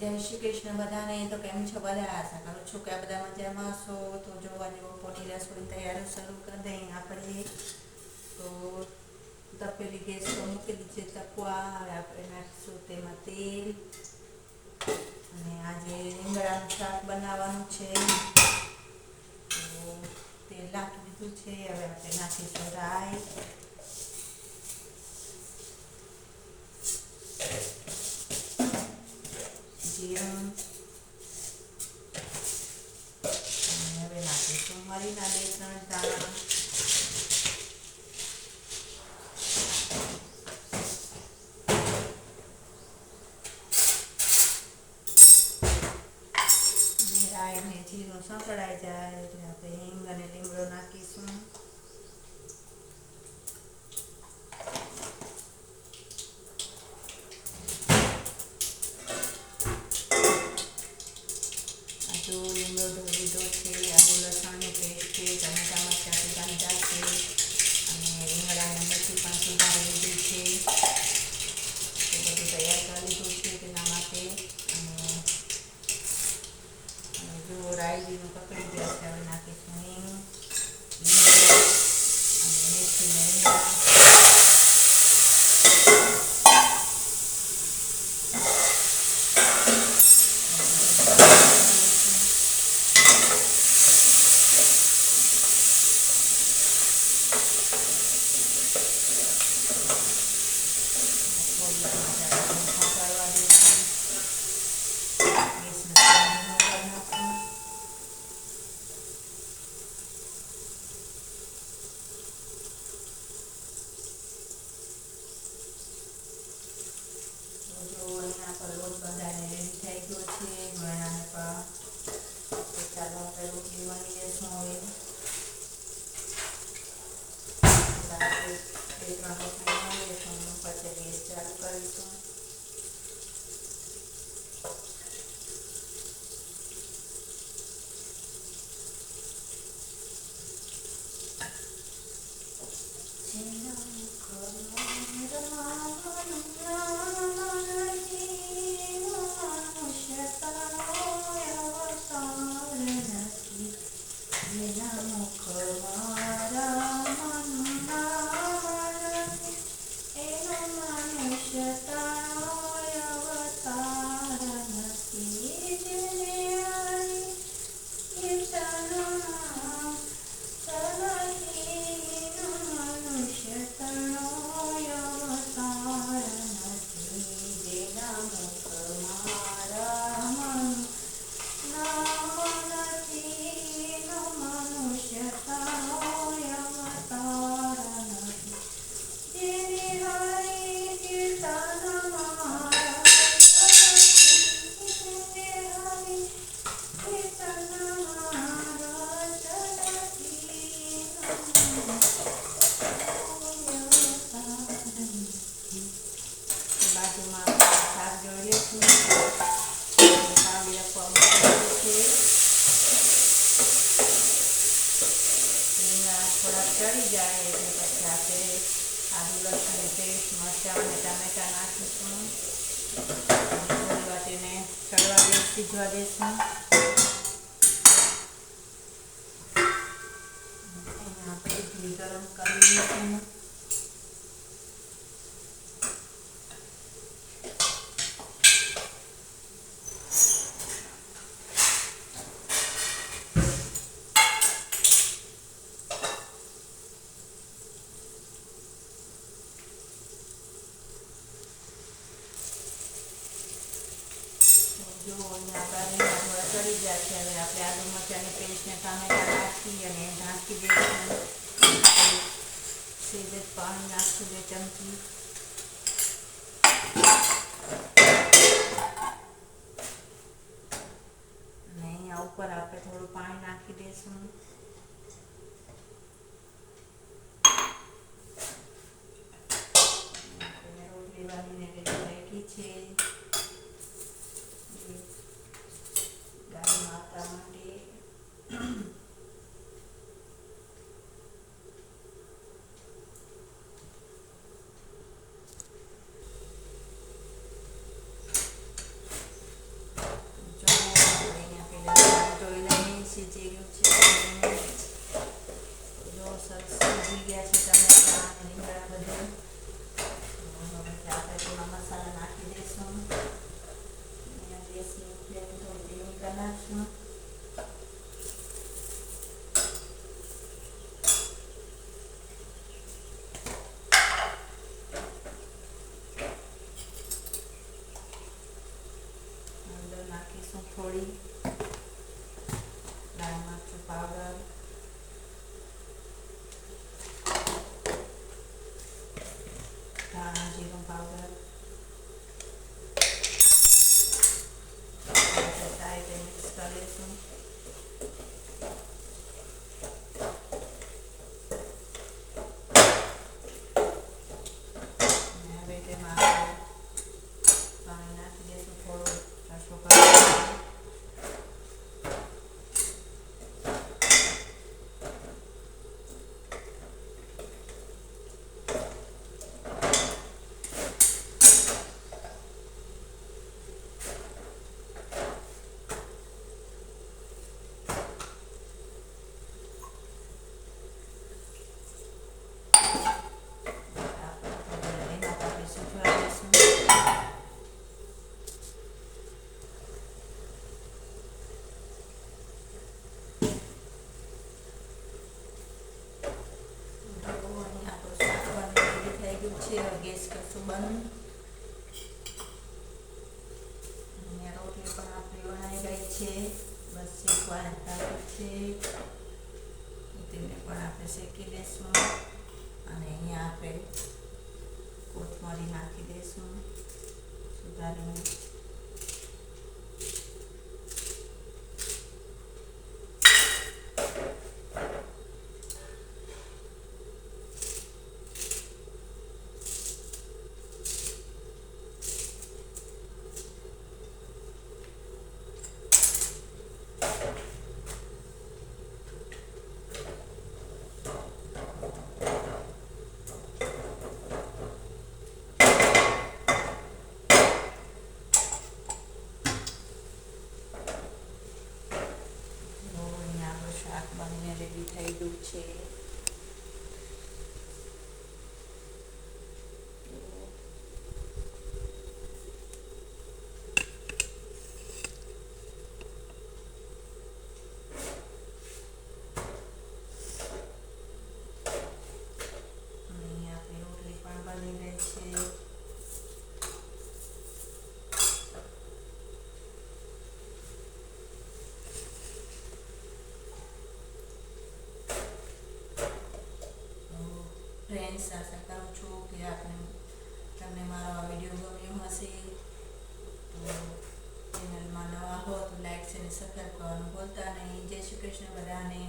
જય શ્રી કૃષ્ણ બધાને તો કેમ છો બધા? આશા કરું છું કે બધા મજામાં છો તો જો આજે બપોરની રસોઈ તૈયાર શરૂ કરી દઈએ આપણે. તો તપેલી ગેસ પર મૂકી દીધી તપવા હવે આપણે નાખીશું તેમાં તેલ. અને આજે રીંગણાનું શાક બનાવવાનું છે. તો તેલ નાખી દીધું છે. હવે આપણે નાખીશું રાઈ. જીરું અને હવે નાખીશું મરીના બે ત્રણ દાણા અને રાઈ ને જીરું સંકળાઈ જાય એટલે આપણે હિંગ અને લીમડો નાખીશું આદુ લીમડો ધોઈ લીધો છે, આદુ છે ટમેટા મરચાં સુધારેલા છે અને રીંગણાને લીધી છે. એ બધું તૈયાર કરી લીધું છે તેના માટે. અને જો રાઈ રાઈજીનું પકડી ગયા નાખીશું લીમડો અને મેથી ને રીંગણા ચાલો આપણે રોટલી વણી લેશું હવે રાત્રે બે ત્રણ રોટલી વણી લેશું પછી ગેસ ચાલુ કરીશું બાજુમાં આપણે આદુ લસણ પેસ્ટ મરચાં અને ટામેટાં નાખીશું. થોડી વાર તેને ચડવા દે સીજવા દઈશું આપણે ગરમ કરી લઈશું જો અહીંયા આપણા અને અહીંયા ઉપર આપણે થોડું પાણી નાખી દઈશું રોટલી ગાય માતા માટે શીજી ગયું છે જો સરસ શીજી ગયા છે ટમેટા રીંગણા બધું આપણે તેમાં મસાલા નાખી દઈશું. ગેસની ફ્લેમ થોડી ધીમી કરી નાખીશું થોડી. લાલ મરચું પાવડર ધાણા જીરું પાવડર સાઈડ મિક્સ કરી લઈશું અને હવે તેમાં આપણે પાણી નાખી દઈશું થોડું રસો કરી આપણે થોડી લીલા પાપડી સૂકવા દઈશું તો અહીં આપણું શાક બનીને ready થઈ ગયું છે હવે ગેસ કરશું બંધ રોટલી પણ આપણી બનાવી ગઈ છે બસ બાકી છે તેને પણ આપણે શેકી દઈશું અને અહીંયા આપણે કોથમરી નાખી દઈશું સુધારીને experience ફ્રેન્ડ્સ આશા કરું છું કે આપને, તમને મારો આ વીડિયો ગમ્યો હશે, તો ચેનલમાં નવા હો તો લાઈક અને સબસ્ક્રાઈબ કરવાનું ભૂલતા નહીં. જય શ્રી કૃષ્ણ બધાને.